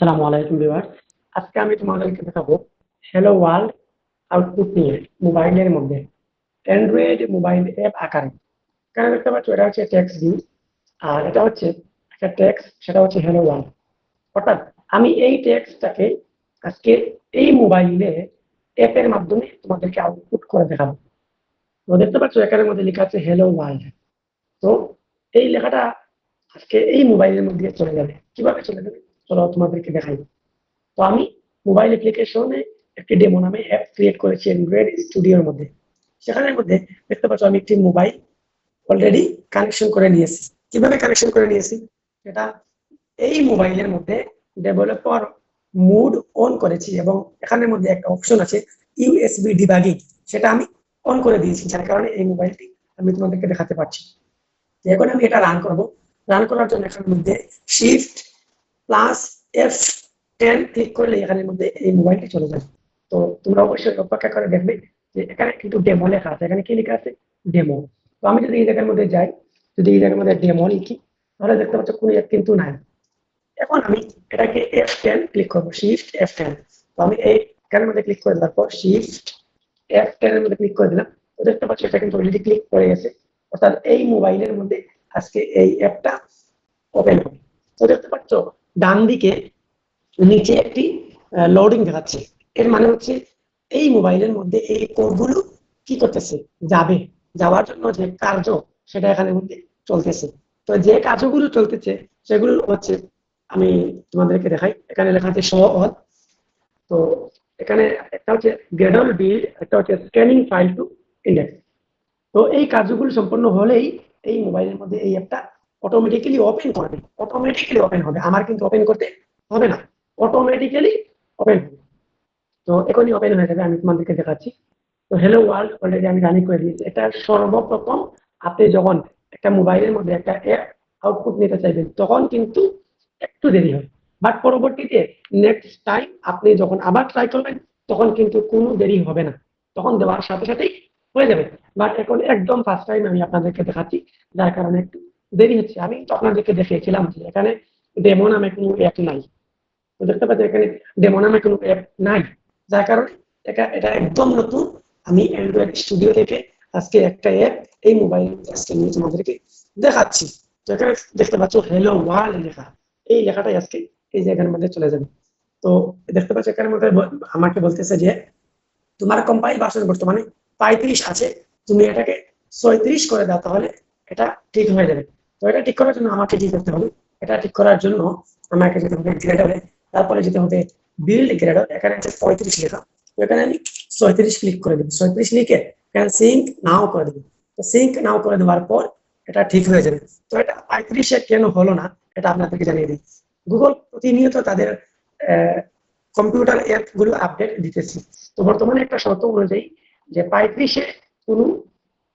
আসসালামু আলাইকুম ভিউয়ার্স। আজকে আমি তোমাদেরকে দেখাবো হ্যালো ওয়ার্ল্ড আউটপুট নিয়ে মোবাইলের মধ্যে। অ্যান্ড্রয়েড মোবাইল অ্যাপ আকারে। এখানে দেখতে পাচ্ছ, এটা হচ্ছে টেক্সট ভিউ আর এটা হচ্ছে একটা টেক্সট সেটা হচ্ছে হ্যালো ওয়ার্ল্ড অর্থাৎ আমি এই টেক্সটটাকে আজকে এই মোবাইলে অ্যাপের মাধ্যমে তোমাদেরকে আউটপুট করে দেখাবো। তো দেখতে পাচ্ছ, এখানের মধ্যে লেখা আছে হ্যালো ওয়ার্ল্ড তো এই লেখাটা আজকে এই মোবাইলের মধ্যে চলে যাবে। কীভাবে চলে যাবে? চলো তোমাদেরকে দেখাই। তো আমি মোবাইল অ্যাপ্লিকেশনে একটি ডেমো নামে অ্যাপ ক্রিয়েট করেছি অ্যান্ড্রয়েড স্টুডিওর মধ্যে। সেখানের মধ্যে দেখতে পাচ্ছ আমি একটি মোবাইল অলরেডি কানেকশন করে নিয়েছি। কীভাবে কানেকশন করে নিয়েছি? সেটা এই মোবাইলের মধ্যে ডেভেলপার মুড অন করেছি এবং এখানের মধ্যে একটা অপশন আছে ইউএসবি ডিবাগিং সেটা আমি অন করে দিয়েছি, যার কারণে এই মোবাইলটি আমি তোমাদেরকে দেখাতে পারছি। এখন আমি এটা রান করব। রান করার জন্য এখানের মধ্যে shift plus F ten click করলে এখানের মধ্যে এই মোবাইলটি চলে যাবে তো তোমরা অবশ্যই অপেক্ষা করে দেখবে যে এখানে কিন্তু ডেমো লেখা আছে। এখানে কি লেখা আছে? ডেমো তো আমি যদি এই জায়গার মধ্যে যাই, যদি এই জায়গার মধ্যে ডেমো লিখি, তাহলে দেখতে পাচ্ছ কোনো অ্যাপ কিন্তু নাই। এখন আমি এটাকে এফ টেন ক্লিক করব শিফট এফ টেন তো আমি এই এখানের মধ্যে ক্লিক করে দেওয়ার পর শিফট এফ টেন এর মধ্যে ক্লিক করে দিলাম। তো দেখতে পাচ্ছ এটা কিন্তু অলরেডি ক্লিক করে গেছে। অর্থাৎ এই মোবাইলের মধ্যে আজকে এই অ্যাপটা ওপেন হবে। তো দেখতে পাচ্ছ ডান দিকে নিচে একটি লোডিং দেখাচ্ছে। এর মানে হচ্ছে এই মোবাইলের মধ্যে এই কোডগুলো কি করতেছে? যাবে। যাওয়ার জন্য যে কার্য, সেটা এখানে মধ্যে চলতেছে। তো যে কার্যগুলো চলতেছে, সেগুলো হচ্ছে, আমি তোমাদেরকে দেখাই। এখানে লেখা আছে শো অল তো এখানে একটা হচ্ছে গ্রেডল বিল্ড একটা হচ্ছে স্ক্যানিং ফাইল টু ইন্ডেক্স তো এই কার্যগুলো সম্পন্ন হলেই এই মোবাইলের মধ্যে এই অ্যাপটা অটোমেটিক্যালি ওপেন করবে অটোমেটিক্যালি ওপেন হবে। আমার কিন্তু ওপেন করতে হবে না। অটোমেটিক্যালি ওপেন হবে। তো এখনই ওপেন হয়ে যাবে, আমি তোমাদেরকে দেখাচ্ছি। তো হ্যালো ওয়ার্ল্ড অলরেডি আমি রানিং করে দিয়েছি। এটা সর্বপ্রথম আপনি যখন একটা মোবাইলের মধ্যে একটা অ্যাপ আউটপুট নিতে চাইবেন, তখন কিন্তু একটু দেরি হয়। বাট পরবর্তীতে নেক্সট টাইম আপনি যখন আবার ট্রাই করবেন, তখন কিন্তু কোনো দেরি হবে না। তখন দেওয়ার সাথে সাথেই হয়ে যাবে। বাট এখন একদম ফার্স্ট টাইম আমি আপনাদেরকে দেখাচ্ছি। যার কারণে একটু দেরি হচ্ছে। আমি তো আপনাদেরকে দেখিয়েছিলাম যে এখানে ডেমো নামে কোনো অ্যাপ নাই। দেখতে পাচ্ছি এখানে ডেমো নামে কোনো অ্যাপ নাই। যার কারণে এটা এটা একদম নতুন। আমি অ্যান্ড্রয়েড স্টুডিও থেকে আজকে একটা অ্যাপ এই মোবাইল আজকে নিয়ে তোমাদেরকে দেখাচ্ছি। তো এখানে দেখতে পাচ্ছ হ্যালো ওয়ার্ল্ড লেখা। এই লেখাটাই আজকে এই জায়গার মধ্যে চলে যাবে। তো দেখতে পাচ্ছ এখানে মধ্যে আমাকে বলতেছে যে তোমার কম্পাইল ভার্সন বর্তমানে পঁয়ত্রিশ আছে। তুমি এটাকে ছয়ত্রিশ করে দাও, তাহলে এটা ঠিক হয়ে যাবে। তো এটা ঠিক করার জন্য আমাকে কি করতে হবে। এটা ঠিক করার জন্য আমাকে যেতে হবে গ্রেডারে তারপরে যেতে হবে বিল্ড গ্রেডার এখানে আছে পঁয়ত্রিশ লেখা। এখানে আমি ছয়ত্রিশ ক্লিক করে দেবো। ছয়ত্রিশ লিখে এখানে সিঙ্ক নাও করে দেবো। তো সিঙ্ক নাও করে দেওয়ার পর এটা ঠিক হয়ে যাবে। তো এটা পঁয়ত্রিশে কেন হলো না, এটা আপনাদেরকে জানিয়ে দিই। গুগল প্রতিনিয়ত তাদের কম্পিউটার অ্যাপগুলো আপডেট দিতেছে। তো বর্তমানে একটা শর্ত অনুযায়ী যে পঁয়ত্রিশে কোনো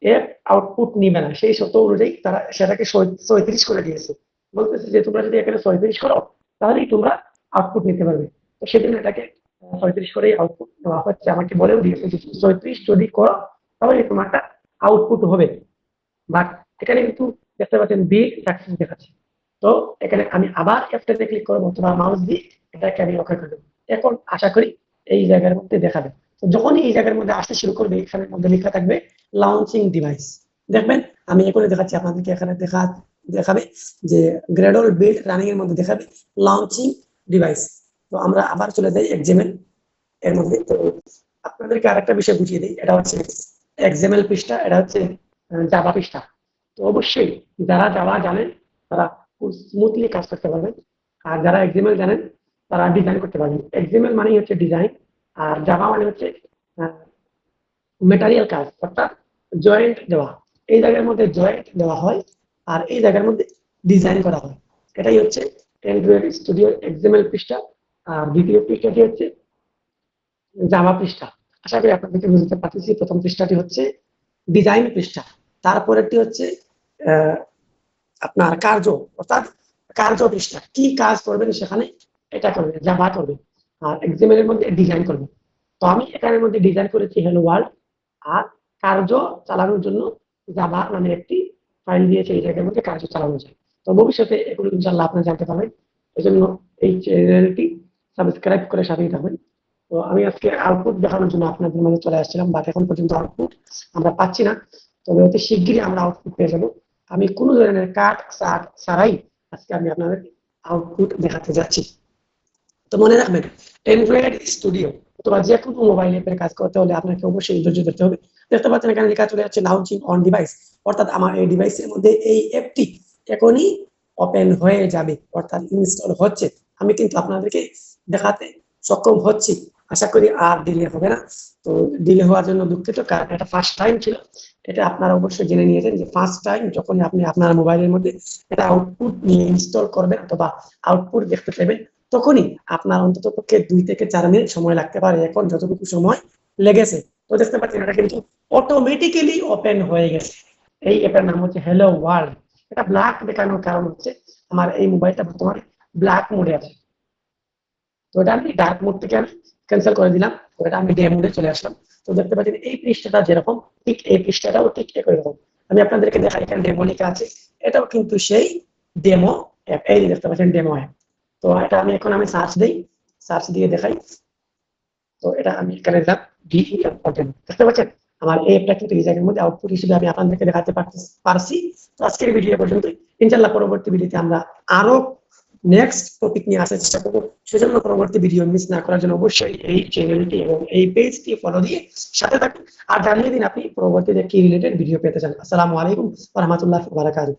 অ্যাপ আউটপুট নিবে না। সেই শর্ত অনুযায়ী তারা সেটাকে ছয়ত্রিশ করে দিয়েছে। বলতেছে যে, তোমরা যদি এখানে ছয়ত্রিশ করো, তাহলেই তোমরা আউটপুট নিতে পারবে। তো সেজন্য এটাকে ছয়ত্রিশ করেই আউটপুট দেওয়া হচ্ছে। আমাকে বলেও দিয়েছে যে ছয়ত্রিশ যদি করো, তাহলে তোমারটা আউটপুট হবে। বাট এখানে কিন্তু দেখতে পাচ্ছেন বিগ সাকসেস দেখাচ্ছে। তো এখানে আমি আবার অ্যাপটাতে ক্লিক করব, অথবা মাউস দিয়ে এটাকে আমি ওকে করে দেবো। এখন আশা করি এই জায়গার মধ্যে দেখাবে। যখনই এই জায়গার মধ্যে আসতে শুরু করবে, এখানের মধ্যে লেখা থাকবে লঞ্চিং ডিভাইস দেখবেন, আমি এখানে দেখাচ্ছি, আপনাদেরকে এখানে দেখা, দেখাবে যে গ্রেডল বিল্ড রানিং এর মধ্যে দেখাবে লঞ্চিং ডিভাইস তো আমরা আবার চলে যাই এক্সেমেল এর মধ্যে। তো আপনাদেরকে আরেকটা বিষয় বুঝিয়ে দিই, এটা হচ্ছে এক্সেমেল পৃষ্ঠা, এটা হচ্ছে জাভা পৃষ্ঠা। তো অবশ্যই যারা জাভা জানেন, তারা স্মুথলি কাজ করতে পারবেন। আর যারা এক্সেমেল জানেন, তারা ডিজাইন করতে পারবেন। এক্সেমেল মানেই হচ্ছে ডিজাইন আর জাভা মানে হচ্ছে মেটারিয়াল কাজ অর্থাৎ জয়েন্ট দেওয়া। এই জায়গার মধ্যে জয়েন্ট দেওয়া হয় আর এই জায়গার মধ্যে ডিজাইন করা হয়। এটাই হচ্ছে অ্যান্ড্রয়েড স্টুডিও এক্সএমএল পৃষ্ঠা আর দ্বিতীয় পৃষ্ঠাটি হচ্ছে জাভা পৃষ্ঠা। আশা করি আপনাদেরকে বুঝতে পারতেছি, প্রথম পৃষ্ঠাটি হচ্ছে ডিজাইন পৃষ্ঠা। তারপরেরটি হচ্ছে আপনার কার্য, অর্থাৎ কার্য পৃষ্ঠা। কি কাজ করবেন সেখানে এটা করবে জাভা করবে। আর এক্সএমএল এর মধ্যে ডিজাইন করবে। তো আমি এখানের মধ্যে ডিজাইন করেছি হ্যালো ওয়ার্ল্ড আর কার্য চালানোর জন্য জাভা নামে একটি ফাইল দিয়েছে জায়গার মধ্যে কার্য চালানো যায়। তো ভবিষ্যতে এগুলো ইনশাল্লাহ আপনি জানতে পারবেন। এই জন্য এই চ্যানেলটি সাবস্ক্রাইব করে সাথেই থাকবেন। তো আমি আজকে আউটপুট দেখানোর জন্য আপনাদের মাঝে চলে আসছিলাম বাট এখন পর্যন্ত আউটপুট আমরা পাচ্ছি না। তবে অতি শিগগিরই আমরা আউটপুট পেয়ে যাব। আমি কোনো ধরনের কাট সাট ছাড়াই আজকে আমি আপনাদের আউটপুট দেখাতে যাচ্ছি। তো মনে রাখবেন অ্যান্ড্রয়েড স্টুডিও অথবা যে কোনো মোবাইল অ্যাপের কাজ করতে হলে আপনাকে অবশ্যই ধৈর্য ধরতে হবে। দেখতে পাচ্ছেন এখানে লেখা চলে যাচ্ছে লাউঞ্চিং অন ডিভাইস অর্থাৎ আমার এই ডিভাইসের মধ্যে এই অ্যাপটি এখনই ওপেন হয়ে যাবে, অর্থাৎ ইনস্টল হচ্ছে। আমি কিন্তু আপনাদেরকে দেখাতে সক্ষম হচ্ছি। আশা করি আর ডিলে হবে না। তো ডিলে হওয়ার জন্য দুঃখিত, কারণ এটা ফার্স্ট টাইম ছিল। এটা আপনারা অবশ্যই জেনে নিয়েছেন যে ফার্স্ট টাইম যখনই আপনি আপনার মোবাইলের মধ্যে এটা আউটপুট নিয়ে ইনস্টল করবেন অথবা আউটপুট দেখতে পাবেন তখনই আপনার অন্তত পক্ষে দুই থেকে চার মিনিট সময় লাগতে পারে এখন, যতটুকু সময় লেগেছে। তো দেখতে পাচ্ছেন, এটা কিন্তু অটোমেটিক্যালি ওপেন হয়ে গেছে। এই অ্যাপের নাম হচ্ছে হ্যালো ওয়ার্ল্ড এটা ব্ল্যাক দেখানোর কারণ হচ্ছে আমার এই মোবাইলটা বর্তমানে ব্ল্যাক মোডে আছে। তো এটা আমি ডার্ক মোড থেকে আমি ক্যান্সেল করে দিলাম। তো এটা আমি ডে মোডে চলে আসলাম। তো দেখতে পাচ্ছেন, এই পৃষ্ঠাটা যেরকম, ঠিক এই পৃষ্ঠাটাও ঠিক একই রকম। আমি আপনাদেরকে দেখাই, এখানে ডেমো লেখা আছে। এটাও কিন্তু সেই ডেমো অ্যাপ এই দেখতে পাচ্ছেন ডেমো অ্যাপ তো এটা আমি এখন আমি সার্চ দিই সার্চ দিয়ে দেখাই। তো এটা আমি এখানে দিলাম পাচ্ছেন আমার কিন্তু মধ্যে আউটপুট হিসেবে আমি আপনাদেরকে দেখাতে পারছি আজকের ভিডিও পর্যন্ত ইনশাল্লাহ পরবর্তী ভিডিওতে আমরা আরও নেক্সট টপিক নিয়ে আসার চেষ্টা করব। সেজন্য পরবর্তী ভিডিও মিস না করার জন্য অবশ্যই এই চ্যানেলটি এবং এই পেজটি ফলো দিয়ে সাথে থাকুন। আর জানিয়ে দিন আপনি পরবর্তীতে কি রিলেটেড ভিডিও পেতে চান। আসসালামু আলাইকুম রহমতুল্লাহ বারাকাতুহু।